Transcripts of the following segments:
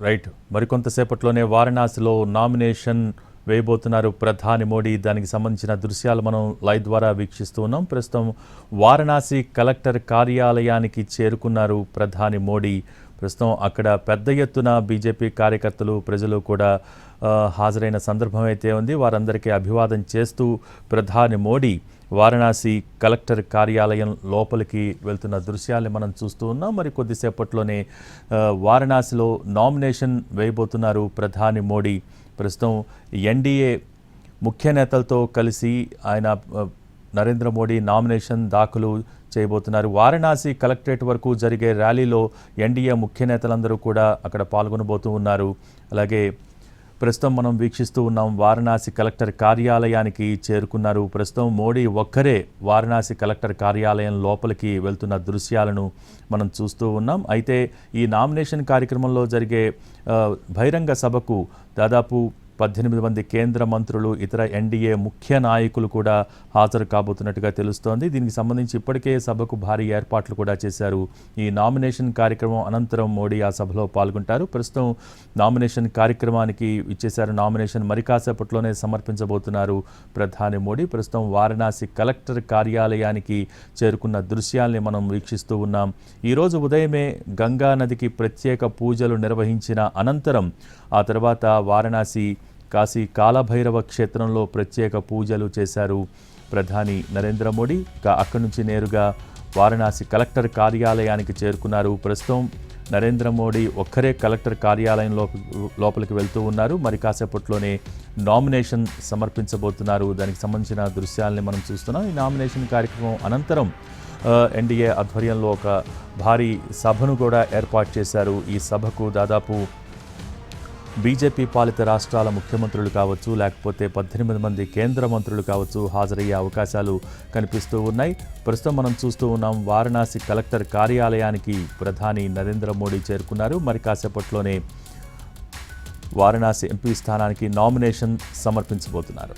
Right. మరికొంతసేపట్లోనే వారణాసిలో nomination వేయబోతున్నారు ప్రధాని మోడీ. దానికి సంబంధించిన దృశ్యాలు మనం లైవ్ ద్వారా వీక్షిస్తూ ఉన్నాం. ప్రస్తుతం వారణాసి కలెక్టర్ కార్యాలయానికి చేరుకున్నారు ప్రధాని మోడీ. ప్రస్తుతం అక్కడ పెద్ద ఎత్తున బీజేపీ కార్యకర్తలు ప్రజలు కూడా హాజరైన సందర్భం అయితే ఉంది. వారందరికీ అభివాదం చేస్తూ ప్రధాని మోడీ వారణాసి కలెక్టర్ కార్యాలయం లోపలికి వెళ్తున్న దృశ్యాల్ని మనం చూస్తూ ఉన్నాం. మరి కొద్దిసేపట్లోనే వారణాసిలో నామినేషన్ వేయబోతున్నారు ప్రధాని మోడీ. ప్రస్తుతం ఎన్డీఏ ముఖ్య నేతలతో కలిసి ఆయన నరేంద్ర మోడీ నామినేషన్ దాఖలు చేయబోతున్నారు. వారణాసి కలెక్టరేట్ వరకు జరిగే ర్యాలీలో ఎన్డీఏ ముఖ్య నేతలందరూ కూడా అక్కడ పాల్గొనబోతూ ఉన్నారు. అలాగే ప్రస్తుతం మనం వీక్షిస్తూ ఉన్నాం వారణాసి కలెక్టర్ కార్యాలయానికి చేరుకున్నారు. ప్రస్తుతం మోడీ ఒక్కరే వారణాసి కలెక్టర్ కార్యాలయం లోపలికి వెళ్తున్న దృశ్యాలను మనం చూస్తూ ఉన్నాం. అయితే ఈ నామినేషన్ కార్యక్రమంలో జరిగే బహిరంగ సభకు దాదాపు పద్దెనిమిది మంది కేంద్ర మంత్రులు ఇతర ఎన్డీఏ ముఖ్య నాయకులు కూడా హాజరు కాబోతున్నట్టుగా తెలుస్తోంది. దీనికి సంబంధించి ఇప్పటికే సభకు భారీ ఏర్పాట్లు కూడా చేశారు. ఈ నామినేషన్ కార్యక్రమం అనంతరం మోడీ ఆ సభలో పాల్గొంటారు. ప్రస్తుతం నామినేషన్ కార్యక్రమానికి ఇచ్చేశారు నామినేషన్ మరి కాసేపట్లోనే సమర్పించబోతున్నారు ప్రధాని మోడీ. ప్రస్తుతం వారణాసి కలెక్టర్ కార్యాలయానికి చేరుకున్న దృశ్యాల్ని మనం వీక్షిస్తూ ఉన్నాం. ఈరోజు ఉదయమే గంగా నదికి ప్రత్యేక పూజలు నిర్వహించిన అనంతరం ఆ తర్వాత వారణాసి కాశీ కాలభైరవ క్షేత్రంలో ప్రత్యేక పూజలు చేశారు ప్రధాని నరేంద్ర మోడీ. అక్కడి నుంచి నేరుగా వారణాసి కలెక్టర్ కార్యాలయానికి చేరుకున్నారు. ప్రస్తుతం నరేంద్ర మోడీ ఒక్కరే కలెక్టర్ కార్యాలయం లోపలికి వెళ్తూ ఉన్నారు. మరి కాసేపట్లోనే నామినేషన్ సమర్పించబోతున్నారు. దానికి సంబంధించిన దృశ్యాలని మనం చూస్తున్నాం. ఈ నామినేషన్ కార్యక్రమం అనంతరం ఎన్డీఏ ఆధ్వర్యంలో ఒక భారీ సభను కూడా ఏర్పాటు చేశారు. ఈ సభకు దాదాపు బీజేపీ పాలిత రాష్ట్రాల ముఖ్యమంత్రులు కావచ్చు లేకపోతే పద్దెనిమిది మంది కేంద్ర మంత్రులు కావచ్చు హాజరయ్యే అవకాశాలు కనిపిస్తూ ఉన్నాయి. ప్రస్తుతం మనం చూస్తూ ఉన్నాం వారణాసి కలెక్టర్ కార్యాలయానికి ప్రధాని నరేంద్ర మోడీ చేరుకున్నారు. మరి కాసేపట్లోనే వారణాసి ఎంపీ స్థానానికి నామినేషన్ సమర్పించబోతున్నారు.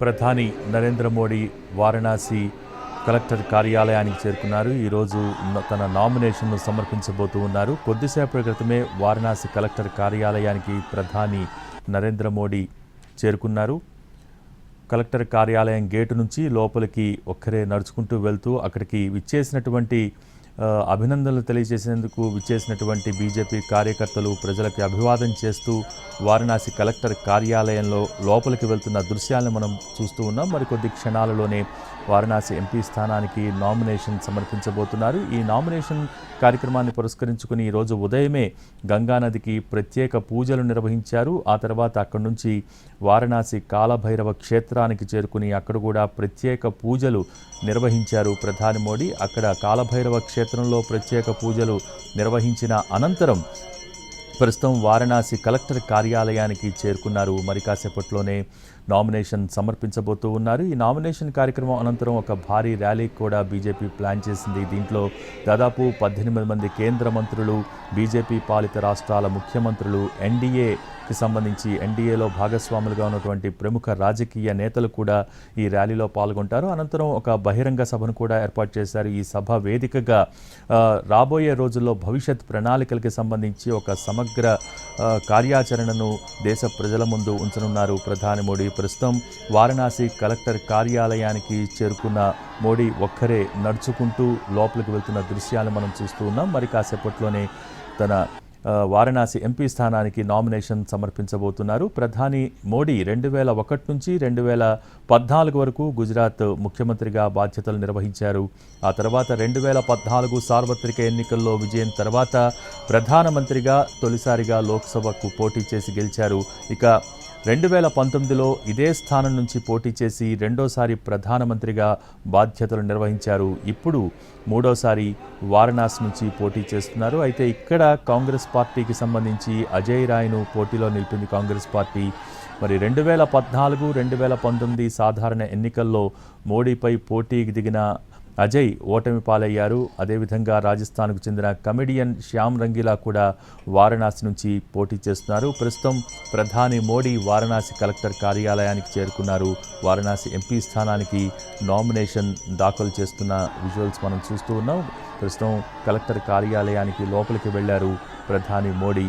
ప్రధాని నరేంద్ర మోడీ వారణాసి కలెక్టర్ కార్యాలయానికి చేరుకున్నారు. ఈరోజు తన నామినేషన్ను సమర్పించబోతూ ఉన్నారు. కొద్దిసేపటి క్రితమే వారణాసి కలెక్టర్ కార్యాలయానికి ప్రధాని నరేంద్ర మోడీ చేరుకున్నారు. కలెక్టర్ కార్యాలయం గేటు నుంచి లోపలికి ఒక్కరే నడుచుకుంటూ వెళ్తూ అక్కడికి విచ్చేసినటువంటి అభినందనలు తెలియజేసేందుకు విచ్చేసినటువంటి బీజేపీ కార్యకర్తలు ప్రజలకు అభివాదం చేస్తూ వారణాసి కలెక్టర్ కార్యాలయంలో లోపలికి వెళ్తున్న దృశ్యాలను మనం చూస్తూ ఉన్నాం. మరికొద్ది క్షణాలలోనే వారణాసి ఎంపీ స్థానానికి నామినేషన్ సమర్పించబోతున్నారు. ఈ నామినేషన్ కార్యక్రమాన్ని పురస్కరించుకుని ఈరోజు ఉదయమే గంగానదికి ప్రత్యేక పూజలు నిర్వహించారు. ఆ తర్వాత అక్కడి నుంచి వారణాసి కాలభైరవ క్షేత్రానికి చేరుకుని అక్కడ కూడా ప్రత్యేక పూజలు నిర్వహించారు ప్రధాని మోడీ. అక్కడ కాలభైరవ క్షేత్రంలో ప్రత్యేక పూజలు నిర్వహించిన అనంతరం ప్రస్తుతం వారణాసి కలెక్టర్ కార్యాలయానికి చేరుకున్నారు. మరి కాసేపట్లోనే నామినేషన్ సమర్పించబోతూ ఉన్నారు. ఈ నామినేషన్ కార్యక్రమం అనంతరం ఒక భారీ ర్యాలీ కూడా బీజేపీ ప్లాన్ చేసింది. దీంట్లో దాదాపు పద్దెనిమిది మంది కేంద్ర మంత్రులు బీజేపీ పాలిత రాష్ట్రాల ముఖ్యమంత్రులు ఎన్డీఏ కి సంబంధించి ఎన్డీఏలో భాగస్వాములుగా ఉన్నటువంటి ప్రముఖ రాజకీయ నేతలు కూడా ఈ ర్యాలీలో పాల్గొంటారు. అనంతరం ఒక బహిరంగ సభను కూడా ఏర్పాటు చేశారు. ఈ సభ వేదికగా రాబోయే రోజుల్లో భవిష్యత్ ప్రణాళికలకి సంబంధించి ఒక సమగ్ర కార్యాచరణను దేశ ప్రజల ముందు ఉంచనున్నారు ప్రధాని మోడీ. ప్రస్తుతం వారణాసి కలెక్టర్ కార్యాలయానికి చేరుకున్న మోడీ ఒక్కరే నడుచుకుంటూ లోపలికి వెళ్తున్న దృశ్యాలు మనం చూస్తూ ఉన్నాం. మరి కాసేపట్లోనే తన వారణాసి ఎంపీ స్థానానికి నామినేషన్ సమర్పించబోతున్నారు. ప్రధాని మోడీ రెండు వేల ఒకటి నుంచి రెండు వేల పద్నాలుగు వరకు గుజరాత్ ముఖ్యమంత్రిగా బాధ్యతలు నిర్వహించారు. ఆ తర్వాత రెండు వేల పద్నాలుగు సార్వత్రిక ఎన్నికల్లో విజయం తర్వాత ప్రధానమంత్రిగా తొలిసారిగా లోక్సభకు పోటీ చేసి గెలిచారు. ఇక రెండు వేల పంతొమ్మిదిలో ఇదే స్థానం నుంచి పోటీ చేసి రెండోసారి ప్రధానమంత్రిగా బాధ్యతలు నిర్వహించారు. ఇప్పుడు మూడోసారి వారణాసి నుంచి పోటీ చేస్తున్నారు. అయితే ఇక్కడ కాంగ్రెస్ పార్టీకి సంబంధించి అజయ్ రాయ్ను పోటీలో నిలిపింది కాంగ్రెస్ పార్టీ. మరి రెండు వేల పద్నాలుగు రెండు వేల పంతొమ్మిది సాధారణ ఎన్నికల్లో మోడీపై పోటీకి దిగిన అజయ్ ఓటమి పాలయ్యారు. అదేవిధంగా రాజస్థాన్కు చెందిన కమెడియన్ శ్యామ్ రంగీలా కూడా వారణాసి నుంచి పోటీ చేస్తున్నారు. ప్రస్తుతం ప్రధాని మోడీ వారణాసి కలెక్టర్ కార్యాలయానికి చేరుకున్నారు. వారణాసి ఎంపీ స్థానానికి నామినేషన్ దాఖలు చేస్తున్న విజువల్స్ మనం చూస్తూ ఉన్నాం. ప్రస్తుతం కలెక్టర్ కార్యాలయానికి లోపలికి వెళ్ళారు ప్రధాని మోడీ.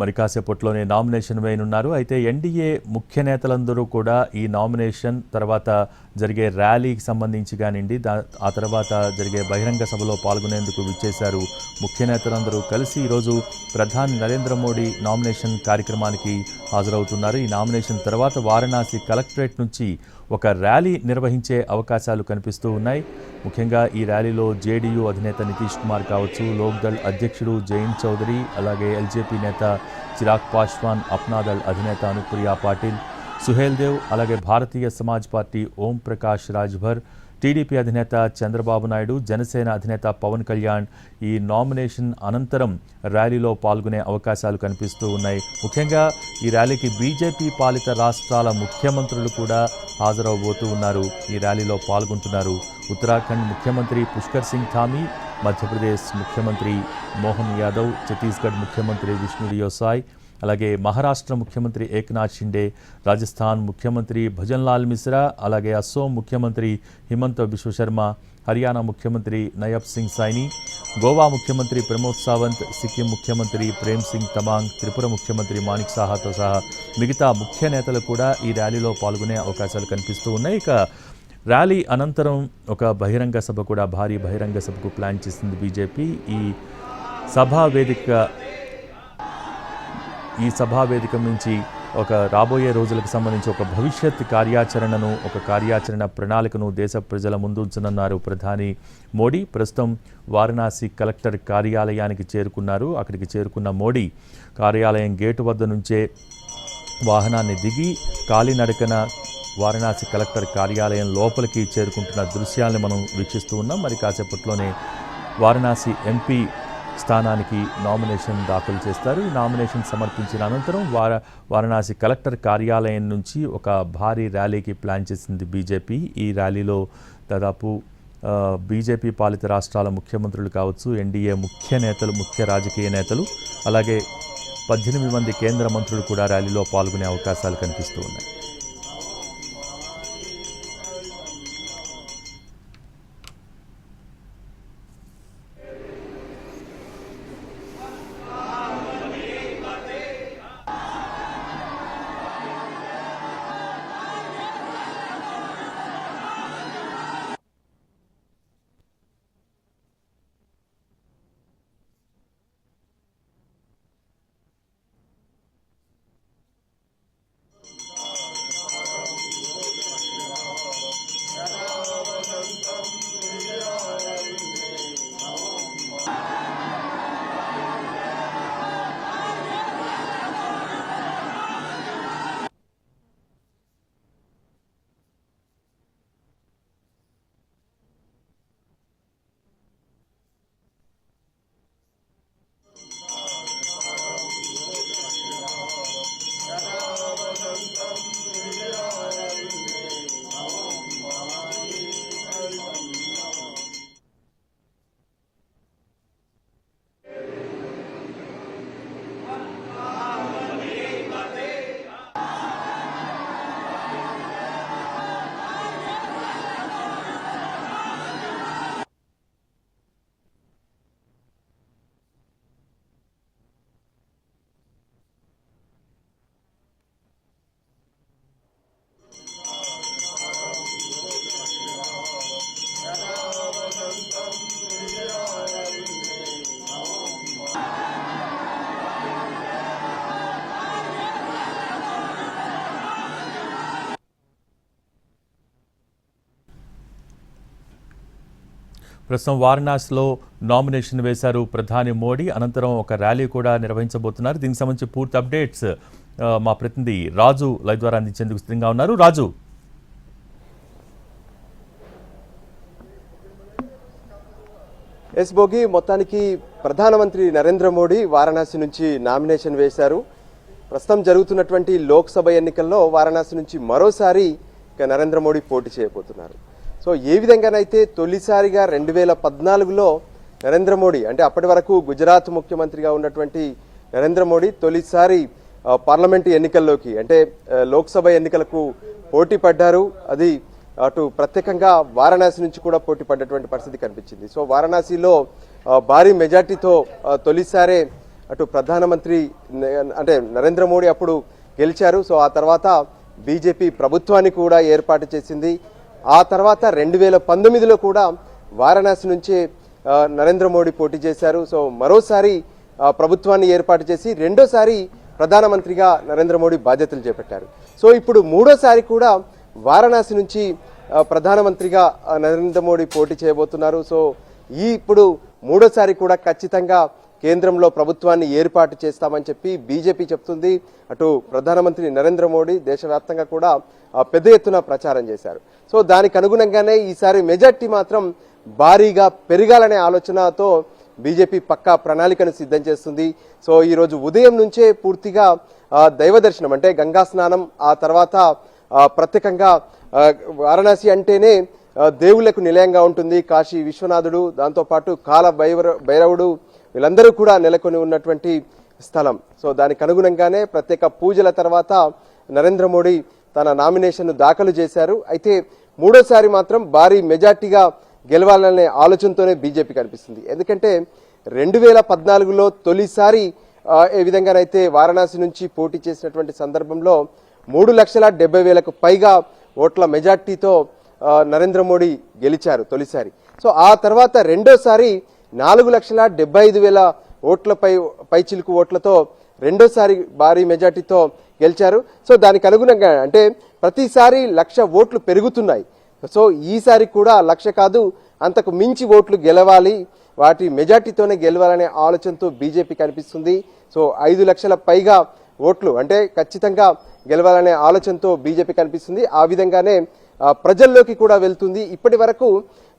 మరి కాసేపట్లోనే నామినేషన్ వేయనున్నారు. అయితే ఎన్డీఏ ముఖ్య నేతలందరూ కూడా ఈ నామినేషన్ తర్వాత జరిగే ర్యాలీకి సంబంధించి కానివ్వండి దా ఆ తర్వాత జరిగే బహిరంగ సభలో పాల్గొనేందుకు విచ్చేశారు ముఖ్య నేతలందరూ కలిసి ఈరోజు ప్రధాని నరేంద్ర మోడీ నామినేషన్ కార్యక్రమానికి హాజరవుతున్నారు. ఈ నామినేషన్ తర్వాత వారణాసి కలెక్టరేట్ నుంచి ఒక ర్యాలీ నిర్వహించే అవకాశాలు కనిపిస్తూ ఉన్నాయి. ముఖ్యంగా ఈ ర్యాలీలో జేడీయూ అధినేత నితీష్ కుమార్ కావచ్చు లోక్దళ్ అధ్యక్షుడు జయంత్ చౌదరి అలాగే ఎల్జేపీ నేత చిరాగ్ పాశ్వాన్ అప్నాదళ్ అధినేత అనుప్రియా పాటిల్ సుహేల్ దేవ్ అలాగే భారతీయ సమాజ్ పార్టీ ఓం ప్రకాష్ రాజ్భర్ టీడీపీ అధినేత చంద్రబాబు నాయుడు జనసేన అధినేత పవన్ కళ్యాణ్ ఈ నామినేషన్ అనంతరం ర్యాలీలో పాల్గొనే అవకాశాలు కనిపిస్తూ ఉన్నాయి. ముఖ్యంగా ఈ ర్యాలీకి బీజేపీ పాలిత రాష్ట్రాల ముఖ్యమంత్రులు కూడా హాజరవబోతూ ఉన్నారు. ఈ ర్యాలీలో పాల్గొంటున్నారు ఉత్తరాఖండ్ ముఖ్యమంత్రి పుష్కర్ సింగ్ ధామీ మధ్యప్రదేశ్ ముఖ్యమంత్రి మోహన్ యాదవ్ ఛత్తీస్గఢ్ ముఖ్యమంత్రి విష్ణుడియో సాయ్ అలాగే మహారాష్ట్ర ముఖ్యమంత్రి ఏక్నాథ్ షిండే రాజస్థాన్ ముఖ్యమంత్రి భజన్లాల్ మిశ్రా అలాగే అస్సోం ముఖ్యమంత్రి హిమంత బిశ్వశర్మ హర్యానా ముఖ్యమంత్రి నయబ్ సింగ్ సైని గోవా ముఖ్యమంత్రి ప్రమోద్ సావంత్ సిక్కిం ముఖ్యమంత్రి ప్రేమ్ సింగ్ తమాంగ్ త్రిపుర ముఖ్యమంత్రి మాణిక్ సాహాతో సహా మిగతా ముఖ్య నేతలు కూడా ఈ ర్యాలీలో పాల్గొనే అవకాశాలు కనిపిస్తూ ఉన్నాయి. ఇక ర్యాలీ అనంతరం ఒక బహిరంగ సభ కూడా భారీ బహిరంగ సభకు ప్లాన్ చేసింది బీజేపీ. ఈ సభా వేదిక ఈ సభా వేదిక నుంచి ఒక రాబోయే రోజులకు సంబంధించి ఒక భవిష్యత్ కార్యాచరణను ఒక కార్యాచరణ ప్రణాళికను దేశ ప్రజల ముందుంచనున్నారు ప్రధాని మోడీ. ప్రస్తుతం వారణాసి కలెక్టర్ కార్యాలయానికి చేరుకున్నారు. అక్కడికి చేరుకున్న మోడీ కార్యాలయం గేటు వద్ద నుంచే వాహనాన్ని దిగి కాలినడకన వారణాసి కలెక్టర్ కార్యాలయం లోపలికి చేరుకుంటున్న దృశ్యాలను మనం వీక్షిస్తూ ఉన్నాం. మరి కాసేపట్లోనే వారణాసి ఎంపీ స్థానానికి నామినేషన్ దాఖలు చేస్తారు. ఈ నామినేషన్ సమర్పించిన అనంతరం వార వారణాసి కలెక్టర్ కార్యాలయం నుంచి ఒక భారీ ర్యాలీకి ప్లాన్ చేసింది బీజేపీ. ఈ ర్యాలీలో దాదాపు బీజేపీ పాలిత రాష్ట్రాల ముఖ్యమంత్రులు కావచ్చు ఎన్డీఏ ముఖ్య నేతలు ముఖ్య రాజకీయ నేతలు అలాగే పద్దెనిమిది మంది కేంద్ర మంత్రులు కూడా ర్యాలీలో పాల్గొనే అవకాశాలు కనిపిస్తూ ఉన్నాయి. ప్రస్తుతం వారణాసిలో నామినేషన్ వేశారు ప్రధాని మోడీ. అనంతరం ఒక ర్యాలీ కూడా నిర్వహించబోతున్నారు. దీనికి సంబంధించి పూర్తి అప్డేట్స్ మా ప్రతినిధి రాజు లైవ్ ద్వారా అందించేందుకు సిద్ధంగా ఉన్నారు. రాజు. ఎస్ భోగి మొత్తానికి ప్రధానమంత్రి నరేంద్ర మోడీ వారణాసి నుంచి నామినేషన్ వేశారు. ప్రస్తుతం జరుగుతున్నటువంటి లోక్సభ ఎన్నికల్లో వారణాసి నుంచి మరోసారి ఇక నరేంద్ర మోడీ పోటీ చేయబోతున్నారు. సో ఏ విధంగానైతే తొలిసారిగా రెండు వేల పద్నాలుగులో నరేంద్ర మోడీ అంటే అప్పటి వరకు గుజరాత్ ముఖ్యమంత్రిగా ఉన్నటువంటి నరేంద్ర మోడీ తొలిసారి పార్లమెంట్ పార్లమెంటు ఎన్నికల్లోకి అంటే లోక్సభ ఎన్నికలకు పోటీ పడ్డారు. అది అటు ప్రత్యేకంగా వారణాసి నుంచి కూడా పోటీ పడ్డటువంటి పరిస్థితి కనిపించింది. సో వారణాసిలో భారీ మెజార్టీతో తొలిసారే అటు ప్రధానమంత్రి అంటే నరేంద్ర మోడీ అప్పుడు గెలిచారు. సో ఆ తర్వాత బీజేపీ ప్రభుత్వాన్ని కూడా ఏర్పాటు చేసింది. ఆ తర్వాత రెండు వేల పంతొమ్మిదిలో కూడా వారణాసి నుంచే నరేంద్ర మోడీ పోటీ చేశారు. సో మరోసారి ప్రభుత్వాన్ని ఏర్పాటు చేసి రెండోసారి ప్రధానమంత్రిగా నరేంద్ర మోడీ బాధ్యతలు చేపట్టారు. సో ఇప్పుడు మూడోసారి కూడా వారణాసి నుంచి ప్రధానమంత్రిగా నరేంద్ర మోడీ పోటీ చేయబోతున్నారు. సో ఈ ఇప్పుడు మూడోసారి కూడా ఖచ్చితంగా కేంద్రంలో ప్రభుత్వాన్ని ఏర్పాటు చేస్తామని చెప్పి బీజేపీ చెప్తుంది. అటు ప్రధానమంత్రి నరేంద్ర మోడీ దేశవ్యాప్తంగా కూడా పెద్ద ఎత్తున ప్రచారం చేశారు. సో దానికి అనుగుణంగానే ఈసారి మెజార్టీ మాత్రం భారీగా పెరగాలనే ఆలోచనతో బీజేపీ పక్కా ప్రణాళికను సిద్ధం చేస్తుంది. సో ఈరోజు ఉదయం నుంచే పూర్తిగా దైవ దర్శనం అంటే గంగా స్నానం ఆ తర్వాత ప్రత్యేకంగా వారణాసి అంటేనే దేవులకు దేవుళ్ళకు నిలయంగా ఉంటుంది. కాశీ విశ్వనాథుడు దాంతోపాటు కాల భైర భైరవుడు వీళ్ళందరూ కూడా నెలకొని ఉన్నటువంటి స్థలం. సో దానికి అనుగుణంగానే ప్రత్యేక పూజల తర్వాత నరేంద్ర మోడీ తన నామినేషన్ను దాఖలు చేశారు. అయితే మూడోసారి మాత్రం భారీ మెజార్టీగా గెలవాలనే ఆలోచనతోనే బీజేపీ కనిపిస్తుంది. ఎందుకంటే రెండు వేల పద్నాలుగులో తొలిసారి ఏ విధంగానైతే వారణాసి నుంచి పోటీ చేసినటువంటి సందర్భంలో మూడు లక్షల డెబ్బై వేలకు పైగా ఓట్ల మెజార్టీతో నరేంద్ర మోడీ గెలిచారు తొలిసారి. సో ఆ తర్వాత రెండోసారి నాలుగు లక్షల డెబ్బై ఐదు వేల ఓట్లపై పైచిలుకు ఓట్లతో రెండోసారి భారీ మెజార్టీతో గెలిచారు. సో దానికి అనుగుణంగా అంటే ప్రతిసారి లక్ష ఓట్లు పెరుగుతున్నాయి. సో ఈసారి కూడా లక్ష కాదు అంతకు మించి ఓట్లు గెలవాలి. వాటి మెజార్టీతోనే గెలవాలనే ఆలోచనతో బీజేపీ కనిపిస్తుంది సో ఐదు లక్షల పైగా ఓట్లు అంటే ఖచ్చితంగా గెలవాలనే ఆలోచనతో బీజేపీ కనిపిస్తుంది ఆ విధంగానే ప్రజల్లోకి కూడా వెళ్తుంది. ఇప్పటి వరకు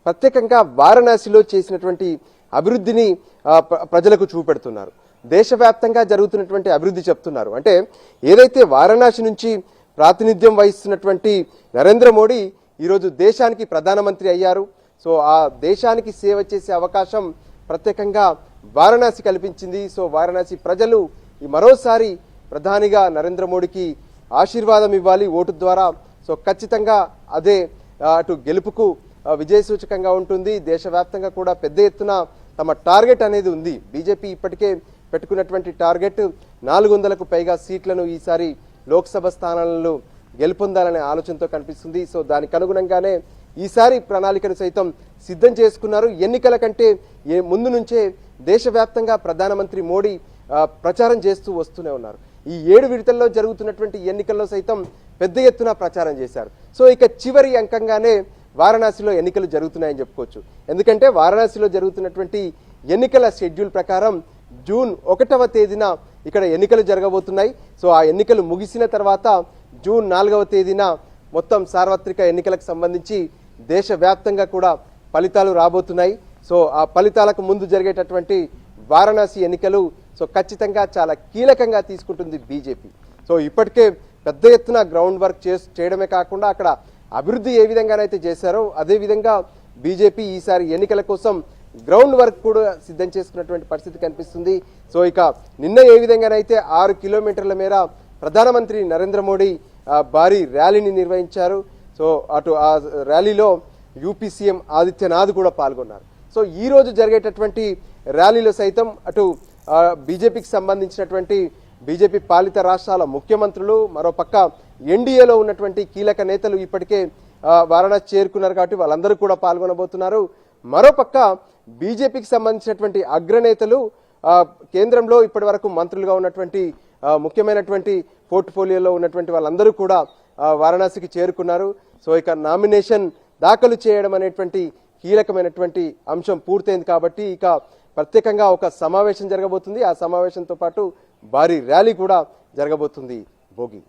ప్రత్యేకంగా వారణాసిలో చేసినటువంటి అభివృద్ధిని ప్ర- ప్రజలకు చూపెడుతున్నారు. దేశవ్యాప్తంగా జరుగుతున్నటువంటి అభివృద్ధి చెప్తున్నారు. అంటే ఏదైతే వారణాసి నుంచి ప్రాతినిధ్యం వహిస్తున్నటువంటి నరేంద్ర మోడీ ఈరోజు దేశానికి ప్రధానమంత్రి అయ్యారు. సో ఆ దేశానికి సేవ చేసే అవకాశం ప్రత్యేకంగా వారణాసి కల్పించింది. సో వారణాసి ప్రజలు ఈ మరోసారి ప్రధానిగా నరేంద్ర మోడీకి ఆశీర్వాదం ఇవ్వాలి ఓటు ద్వారా. సో ఖచ్చితంగా అదే అటు గెలుపుకు విజయసూచకంగా విజయ సూచకంగా ఉంటుంది. దేశవ్యాప్తంగా కూడా పెద్ద ఎత్తున తమ టార్గెట్ అనేది ఉంది. బీజేపీ ఇప్పటికే పెట్టుకున్నటువంటి టార్గెట్ నాలుగు వందలకు పైగా సీట్లను ఈసారి లోక్సభ స్థానాలను గెలుపొందాలనే ఆలోచనతో కనిపిస్తుంది. సో దానికి అనుగుణంగానే ఈసారి ప్రణాళికను సైతం సిద్ధం చేసుకున్నారు. ఎన్నికల కంటే ఏ ముందు నుంచే దేశవ్యాప్తంగా ప్రధానమంత్రి మోడీ ప్రచారం చేస్తూ వస్తూనే ఉన్నారు. ఈ ఏడు విడతల్లో జరుగుతున్నటువంటి ఎన్నికల్లో సైతం పెద్ద ఎత్తున ప్రచారం చేశారు. సో ఇక చివరి అంకంగానే వారణాసిలో ఎన్నికలు జరుగుతున్నాయని చెప్పుకోవచ్చు. ఎందుకంటే వారణాసిలో జరుగుతున్నటువంటి ఎన్నికల షెడ్యూల్ ప్రకారం జూన్ ఒకటవ తేదీన ఇక్కడ ఎన్నికలు జరగబోతున్నాయి. సో ఆ ఎన్నికలు ముగిసిన తర్వాత జూన్ నాలుగవ తేదీన మొత్తం సార్వత్రిక ఎన్నికలకు సంబంధించి దేశవ్యాప్తంగా కూడా ఫలితాలు రాబోతున్నాయి. సో ఆ ఫలితాలకు ముందు జరిగేటటువంటి వారణాసి ఎన్నికలు సో ఖచ్చితంగా చాలా కీలకంగా తీసుకుంటుంది బీజేపీ. సో ఇప్పటికే పెద్ద ఎత్తున గ్రౌండ్ వర్క్ చేస్ చేయడమే కాకుండా అక్కడ అభివృద్ధి ఏ విధంగానైతే చేశారో అదేవిధంగా బీజేపీ ఈసారి ఎన్నికల కోసం గ్రౌండ్ వర్క్ కూడా సిద్ధం చేసుకున్నటువంటి పరిస్థితి కనిపిస్తుంది. సో ఇక నిన్న ఏ విధంగానైతే ఆరు కిలోమీటర్ల మేర ప్రధానమంత్రి నరేంద్ర మోడీ భారీ ర్యాలీని నిర్వహించారు. సో అటు ఆ ర్యాలీలో యూపీ సీఎం ఆదిత్యనాథ్ కూడా పాల్గొన్నారు. సో ఈ రోజు జరిగేటటువంటి ర్యాలీలో సైతం అటు బీజేపీకి సంబంధించినటువంటి బీజేపీ పాలిత రాష్ట్రాల ముఖ్యమంత్రులు మరోపక్క ఎన్డీఏలో ఉన్నటువంటి కీలక నేతలు ఇప్పటికే వారణాసి చేరుకున్నారు కాబట్టి వాళ్ళందరూ కూడా పాల్గొనబోతున్నారు. మరోపక్క బీజేపీకి సంబంధించినటువంటి అగ్రనేతలు కేంద్రంలో ఇప్పటి వరకు మంత్రులుగా ఉన్నటువంటి ముఖ్యమైనటువంటి పోర్ట్ఫోలియోలో ఉన్నటువంటి వాళ్ళందరూ కూడా వారణాసికి చేరుకున్నారు. సో ఇక నామినేషన్ దాఖలు చేయడం అనేటువంటి కీలకమైనటువంటి అంశం పూర్తయింది కాబట్టి ఇక ప్రత్యేకంగా ఒక సమావేశం జరగబోతుంది. ఆ సమావేశంతో పాటు భారీ ర్యాలీ కూడా జరగబోతుంది. భోగి.